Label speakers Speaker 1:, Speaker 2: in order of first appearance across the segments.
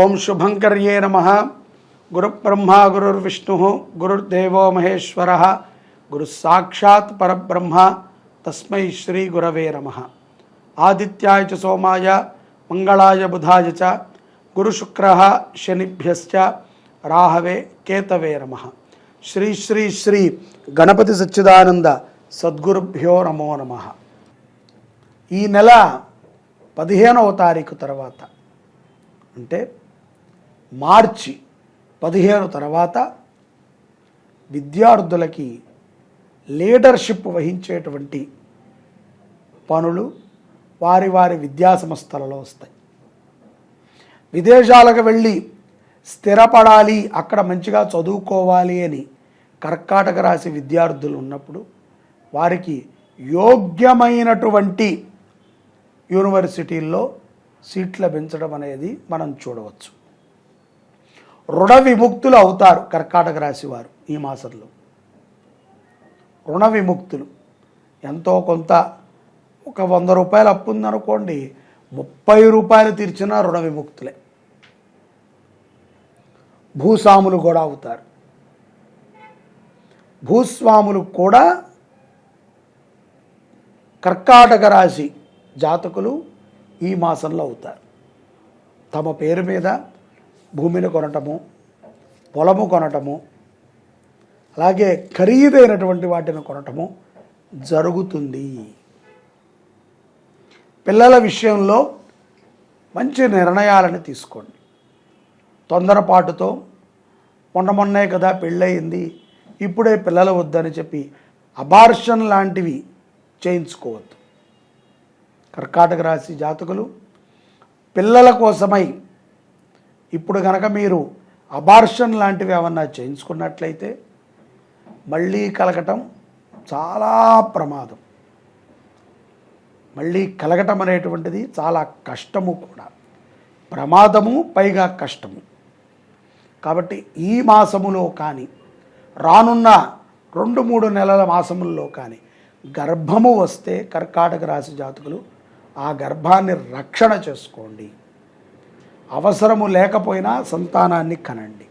Speaker 1: ఓం శుభంకర్యే నమ గురుబ్రహ్మ గురుర్విష్ణు గురుర్దేవో మహేశ్వర గురు పరబ్రహ్మ తస్మై శ్రీ గురవే నమ ఆదిత్యాయ సోమాయ మంగళాయ బుధాయ చ గురుశుక్ర శనిభ్యశ్చ రాహవే కేతవే నమ శ్రీ శ్రీ శ్రీ గణపతి సచ్చిదానంద సద్గురుభ్యో నమో నమ ఈ నెల పదిహేనవ తారీఖు తర్వాత అంటే మార్చి పదిహేను తర్వాత విద్యార్థులకి లీడర్షిప్ వహించేటువంటి పనులు వారి వారి విద్యా సంస్థలలో వస్తాయి విదేశాలకు వెళ్ళి స్థిరపడాలి అక్కడ మంచిగా చదువుకోవాలి అని కర్కాటక రాశి విద్యార్థులు ఉన్నప్పుడు వారికి యోగ్యమైనటువంటి యూనివర్సిటీల్లో సీట్లు పెంచడం అనేది మనం చూడవచ్చు రుణ విముక్తులు అవుతారు కర్కాటక రాశి వారు ఈ మాసంలో రుణ విముక్తులు ఎంతో కొంత ఒక వంద రూపాయలు అప్పు ఉందనుకోండి ముప్పై రూపాయలు తీర్చినా రుణ విముక్తులే భూస్వాములు కూడా అవుతారు భూస్వాములు కూడా కర్కాటక రాశి జాతకులు ఈ మాసంలో అవుతారు తమ పేరు మీద భూమిని కొనటము పొలము కొనటము అలాగే ఖరీదైనటువంటి వాటిని కొనటము జరుగుతుంది పిల్లల విషయంలో మంచి నిర్ణయాలను తీసుకోండి తొందరపాటుతో మొన్న మొన్నే కదా పెళ్ళయింది ఇప్పుడే పిల్లలు వద్దని చెప్పి అబార్షన్ లాంటివి చేయించుకోవద్దు కర్కాటక రాశి జాతకులు పిల్లల కోసమై ఇప్పుడు కనుక మీరు అబార్షన్ లాంటివి ఏమన్నా చేయించుకున్నట్లయితే మళ్ళీ కలగటం చాలా ప్రమాదం మళ్ళీ కలగటం అనేటువంటిది చాలా కష్టము కూడా ప్రమాదము పైగా కష్టము కాబట్టి ఈ మాసములో కానీ రానున్న రెండు మూడు నెలల మాసముల్లో కానీ గర్భము వస్తే కర్కాటక రాశి జాతకులు ఆ గర్భాన్ని రక్షణ చేసుకోండి అవసరము లేకపోయినా సంతానాన్ని కనండి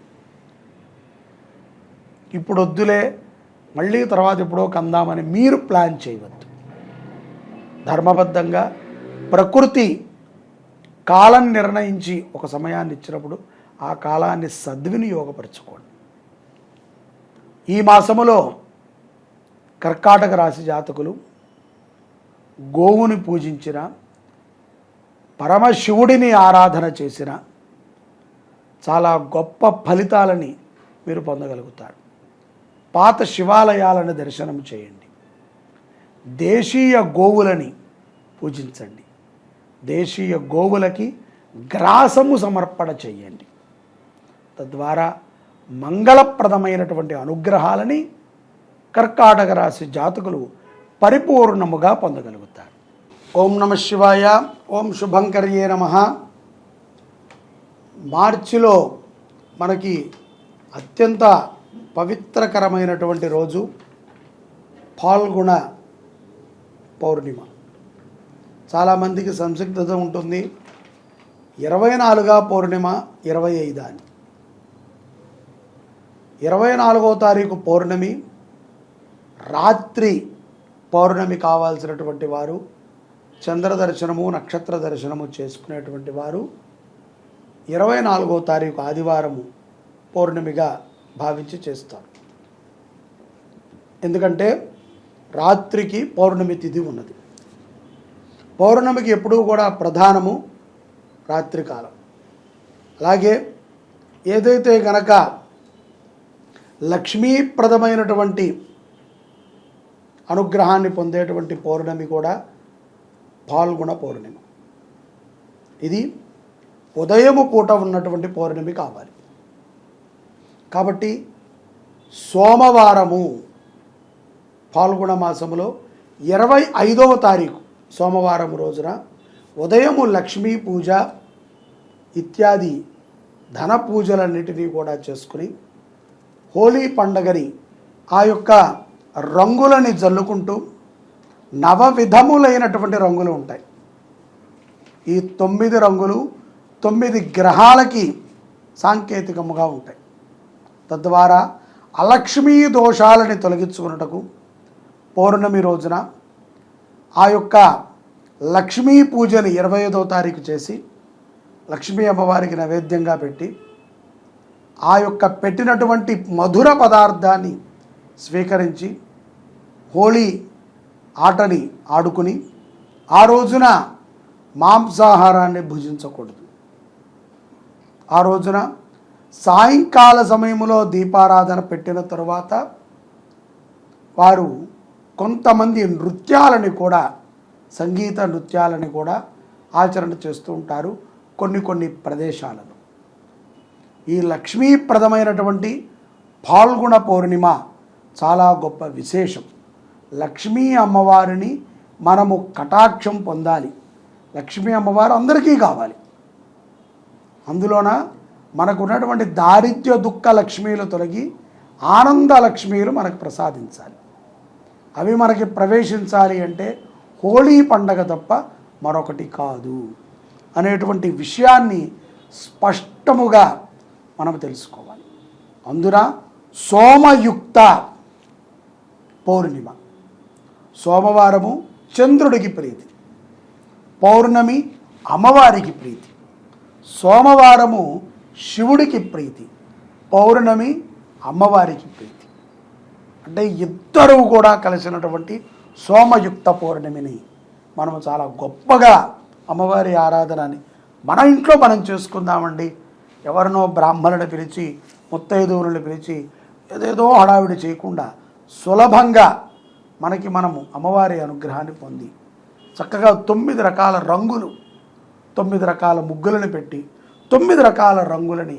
Speaker 1: ఇప్పుడు వద్దులే మళ్ళీ తర్వాత ఎప్పుడో కందామని మీరు ప్లాన్ చేయవద్దు ధర్మబద్ధంగా ప్రకృతి కాలం నిర్ణయించి ఒక సమయాన్ని ఇచ్చినప్పుడు ఆ కాలాన్ని సద్వినియోగపరచుకోండి ఈ మాసములో కర్కాటక రాశి జాతకులు గోవుని పూజించిన పరమశివుడిని ఆరాధన చేసిన చాలా గొప్ప ఫలితాలని మీరు పొందగలుగుతారు పాత శివాలయాలను దర్శనం చేయండి దేశీయ గోవులని పూజించండి దేశీయ గోవులకి గ్రాసము సమర్పణ చేయండి తద్వారా మంగళప్రదమైనటువంటి అనుగ్రహాలని కర్కాటక రాశి జాతకులు పరిపూర్ణముగా పొందగలుగుతారు ఓం నమ శివాయ ఓం శుభంకర్యే నమ మార్చిలో మనకి అత్యంత పవిత్రకరమైనటువంటి రోజు పాల్గొన పౌర్ణిమ చాలామందికి సంసిగ్ధత ఉంటుంది ఇరవై నాలుగా పౌర్ణిమ ఇరవై ఐదా అని ఇరవై నాలుగో తారీఖు పౌర్ణమి రాత్రి పౌర్ణమి కావాల్సినటువంటి వారు చంద్ర దర్శనము నక్షత్ర దర్శనము చేసుకునేటువంటి వారు ఇరవై నాలుగో తారీఖు ఆదివారము పౌర్ణమిగా భావించి చేస్తారు ఎందుకంటే రాత్రికి పౌర్ణమి తిథి ఉన్నది పౌర్ణమికి ఎప్పుడూ కూడా ప్రధానము రాత్రికాలం అలాగే ఏదైతే గనక లక్ష్మీప్రదమైనటువంటి అనుగ్రహాన్ని పొందేటువంటి పౌర్ణమి కూడా పాల్గొన పౌర్ణిమ ఇది ఉదయము పూట ఉన్నటువంటి పౌర్ణమి కావాలి కాబట్టి సోమవారము పాల్గొన మాసములో ఇరవై ఐదవ తారీఖు సోమవారం రోజున ఉదయము లక్ష్మీ పూజ ఇత్యాది ధన పూజలన్నిటినీ కూడా చేసుకుని హోలీ పండగని ఆ యొక్క రంగులని జల్లుకుంటూ నవ విధములైనటువంటి రంగులు ఉంటాయి ఈ తొమ్మిది రంగులు తొమ్మిది గ్రహాలకి సాంకేతికముగా ఉంటాయి తద్వారా అలక్ష్మీ దోషాలని తొలగించుకున్నటకు పౌర్ణమి రోజున ఆ యొక్క లక్ష్మీ పూజని ఇరవై ఐదో తారీఖు చేసి లక్ష్మీ అమ్మవారికి నైవేద్యంగా పెట్టి ఆ యొక్క పెట్టినటువంటి మధుర పదార్థాన్ని స్వీకరించి హోళీ ఆటని ఆడుకుని ఆ రోజున మాంసాహారాన్ని భుజించకూడదు ఆ రోజున సాయంకాల సమయంలో దీపారాధన పెట్టిన తరువాత వారు కొంతమంది నృత్యాలని కూడా సంగీత నృత్యాలని కూడా ఆచరణ చేస్తూ ఉంటారు కొన్ని కొన్ని ప్రదేశాలలో ఈ లక్ష్మీప్రదమైనటువంటి పాల్గొన పౌర్ణిమ చాలా గొప్ప విశేషం లక్ష్మీ అమ్మవారిని మనము కటాక్షం పొందాలి లక్ష్మీ అమ్మవారు అందరికీ కావాలి అందులోన మనకున్నటువంటి దారిద్ర్య దుఃఖ లక్ష్మీలు తొలగి ఆనంద లక్ష్మీలు మనకు ప్రసాదించాలి అవి మనకి ప్రవేశించాలి అంటే హోళీ పండగ తప్ప మరొకటి కాదు అనేటువంటి విషయాన్ని స్పష్టముగా మనం తెలుసుకోవాలి అందున సోమయుక్త పౌర్ణిమ సోమవారము చంద్రుడికి ప్రీతి పౌర్ణమి అమ్మవారికి ప్రీతి సోమవారము శివుడికి ప్రీతి పౌర్ణమి అమ్మవారికి ప్రీతి అంటే ఇద్దరూ కూడా కలిసినటువంటి సోమయుక్త పౌర్ణమిని మనం చాలా గొప్పగా అమ్మవారి ఆరాధనని మన ఇంట్లో మనం చేసుకుందామండి ఎవరినో బ్రాహ్మణుని పిలిచి ముత్తైదువులను పిలిచి ఏదేదో హడావిడి చేయకుండా సులభంగా మనకి మనము అమ్మవారి అనుగ్రహాన్ని పొంది చక్కగా తొమ్మిది రకాల రంగులు తొమ్మిది రకాల ముగ్గులను పెట్టి తొమ్మిది రకాల రంగులని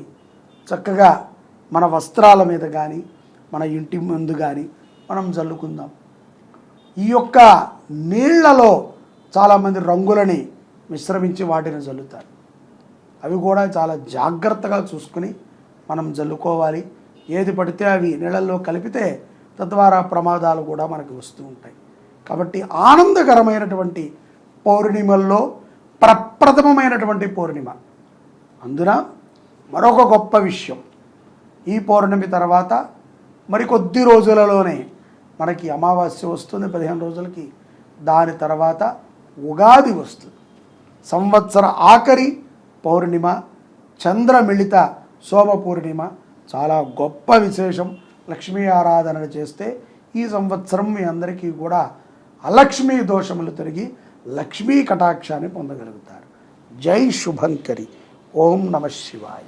Speaker 1: చక్కగా మన వస్త్రాల మీద కానీ మన ఇంటి ముందు కానీ మనం జల్లుకుందాం ఈ యొక్క నీళ్లలో చాలామంది రంగులని మిశ్రమించి వాటిని జల్లుతారు అవి కూడా చాలా జాగ్రత్తగా చూసుకుని మనం జల్లుకోవాలి ఏది పడితే అవి నీళ్ళల్లో కలిపితే తద్వారా ప్రమాదాలు కూడా మనకు వస్తూ ఉంటాయి కాబట్టి ఆనందకరమైనటువంటి పౌర్ణిమల్లో ప్రప్రథమమైనటువంటి పౌర్ణిమ అందున మరొక గొప్ప విషయం ఈ పౌర్ణమి తర్వాత మరికొద్ది రోజులలోనే మనకి అమావాస్య వస్తుంది పదిహేను రోజులకి దాని తర్వాత ఉగాది వస్తుంది సంవత్సర ఆఖరి పౌర్ణిమ చంద్రమిళిత సోమ పౌర్ణిమ చాలా గొప్ప విశేషం లక్ష్మీ ఆరాధన చేస్తే ఈ సంవత్సరం మీ అందరికీ కూడా అలక్ష్మీ దోషములు తొలగి లక్ష్మీ కటాక్షాన్ని పొందగలుగుతారు జై శుభంకరి ఓం నమ శివాయ